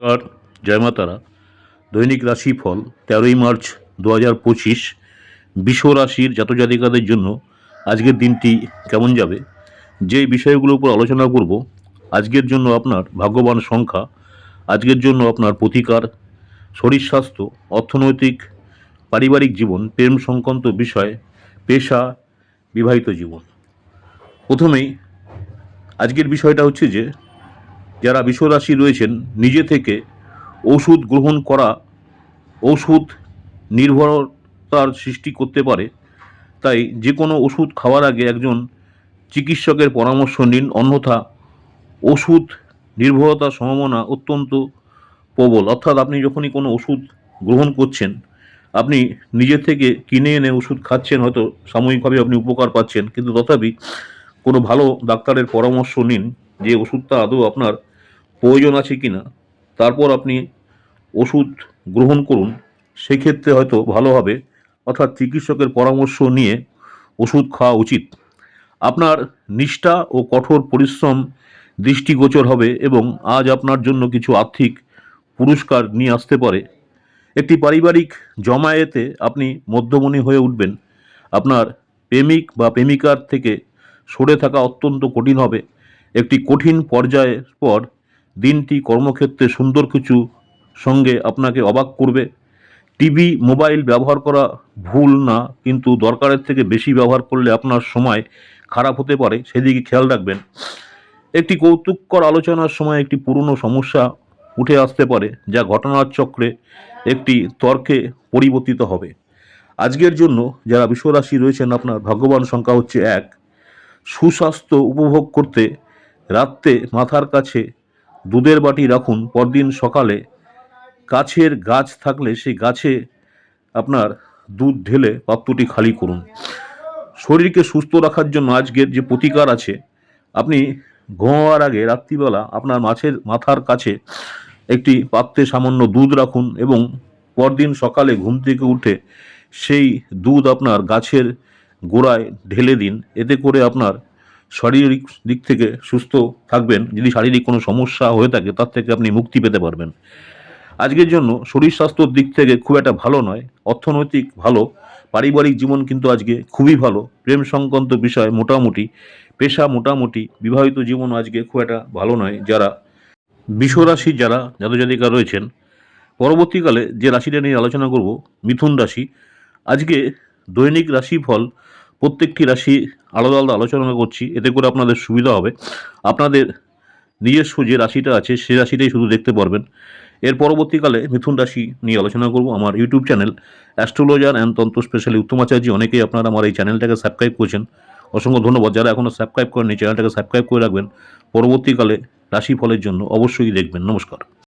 আর জয় মা তারা দৈনিক রাশিফল তেরোই মার্চ দু হাজার পঁচিশ বিশ্ব রাশির জাতজাতিকাদের জন্য আজকের দিনটি কেমন যাবে? যে বিষয়গুলোর উপর আলোচনা করব, আজকের জন্য আপনার ভাগ্যবান সংখ্যা, আজকের জন্য আপনার প্রতিকার, শরীর স্বাস্থ্য, অর্থনৈতিক, পারিবারিক জীবন, প্রেম সংক্রান্ত বিষয়, পেশা, বিবাহিত জীবন। প্রথমেই আজকের বিষয়টা হচ্ছে যে যারা বিশ্বরাশি রয়েছেন, নিজে থেকে ওষুধ গ্রহণ করা ওষুধ নির্ভরতার সৃষ্টি করতে পারে। তাই যে কোনো ওষুধ খাওয়ার আগে একজন চিকিৎসকের পরামর্শ নিন, অন্যথা ওষুধ নির্ভরতার সম্ভাবনা অত্যন্ত প্রবল। অর্থাৎ আপনি যখনই কোনো ওষুধ গ্রহণ করছেন, আপনি নিজে থেকে কিনে এনে ওষুধ খাচ্ছেন, হয়তো সাময়িকভাবে আপনি উপকার পাচ্ছেন, কিন্তু তথাপি কোনো ভালো ডাক্তারের পরামর্শ নিন। যে ওষুধটা আদৌ আপনার প্রয়োজন আছে কি না তারপর আপনি ওষুধ গ্রহণ করুন, সেক্ষেত্রে হয়তো ভালো হবে। অর্থাৎ চিকিৎসকের পরামর্শ নিয়ে ওষুধ খাওয়া উচিত। আপনার নিষ্ঠা ও কঠোর পরিশ্রম দৃষ্টিগোচর হবে এবং আজ আপনার জন্য কিছু আর্থিক পুরস্কার নিয়ে আসতে পারে। একটি পারিবারিক জমায়েতে আপনি মধ্যমণি হয়ে উঠবেন। আপনার প্রেমিক বা প্রেমিকার থেকে সরে থাকা অত্যন্ত কঠিন হবে। একটি কঠিন পর্যায়ের পর দিনটি কর্মক্ষেত্রে সুন্দর কিছু সঙ্গে আপনাকে অবাক করবে। টিভি, মোবাইল ব্যবহার করা ভুল না, কিন্তু দরকারের থেকে বেশি ব্যবহার করলে আপনার সময় খারাপ হতে পারে, সেদিকে খেয়াল রাখবেন। একটি কৌতুককর আলোচনার সময় একটি পুরনো সমস্যা উঠে আসতে পারে, যা ঘটনার চক্রে একটি তর্কে পরিবর্তিত হবে। আজকের জন্য যারা বিশ্বরাশি রয়েছেন, আপনার ভাগ্যবান সংখ্যা হচ্ছে এক। সুস্বাস্থ্য উপভোগ করতে রাত্রে মাথার কাছে দুধের বাটি রাখুন, পরদিন সকালে। গাছের গাছ থাকলে সেই গাছে আপনার দুধ ঢেলে পাত্রটি খালি করুন। শরীরকে সুস্থ রাখার জন্য আজকের যে প্রতিকার আছে, আপনি ঘুমাবার আগে রাত্রিবেলা আপনার মাছের মাথার কাছে একটি পাত্রে সামান্য দুধ রাখুন এবং পরদিন সকালে ঘুম থেকে উঠে সেই দুধ আপনার গাছের গোড়ায় ঢেলে দিন। এতে করে আপনার শারীরিক দিক থেকে সুস্থ থাকবেন। যদি শারীরিক কোনো সমস্যা হয়ে থাকে, তার থেকে আপনি মুক্তি পেতে পারবেন। আজকের জন্য শরীর স্বাস্থ্যর দিক থেকে খুব একটা ভালো নয়, অর্থনৈতিক ভালো, পারিবারিক জীবন কিন্তু আজকে খুবই ভালো। প্রেম সংক্রান্ত বিষয় মোটামুটি, পেশা মোটামুটি, বিবাহিত জীবন আজকে খুব একটা ভালো নয়। যারা বিশ্বরাশি, যারা জাতজাতিকা রয়েছেন, পরবর্তীকালে যে রাশিটা নিয়ে আলোচনা করব, মিথুন রাশি, আজকে দৈনিক রাশিফল প্রত্যেকটি রাশি আলাদা আলাদা আলোচনা করছি, এতে করে আপনাদের সুবিধা হবে। আপনাদের নিজস্ব যে রাশিটা আছে, সে রাশিটাই শুধু দেখতে পারবেন। এর পরবর্তীকালে মিথুন রাশি নিয়ে আলোচনা করব। আমার YouTube channel astrologer and Tantra specially Uttamacharya অনেকেই আপনারা আমার এই চ্যানেলটাকে সাবস্ক্রাইব করছেন। অসংখ্য ধন্যবাদ। যারা এখনও সাবস্ক্রাইব করেনি চ্যানেলটাকে সাবস্ক্রাইব করে রাখবেন। পরবর্তীকালে রাশিফলের জন্য অবশ্যই দেখবেন। নমস্কার।